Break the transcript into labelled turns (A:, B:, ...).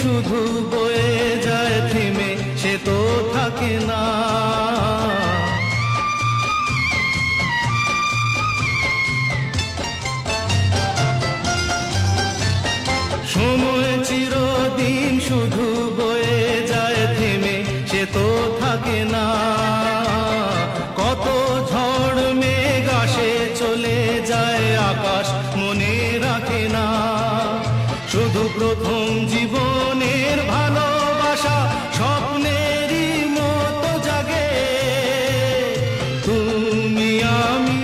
A: শুধু বয়ে যায় থেমে, সে তো থাকে না। সময় চিরদিন শুধু বয়ে যায় থেমে, সে তো থাকে না। প্রথম জীবনের ভালোবাসা স্বপ্নেরই মতো জাগে। তুমি আমি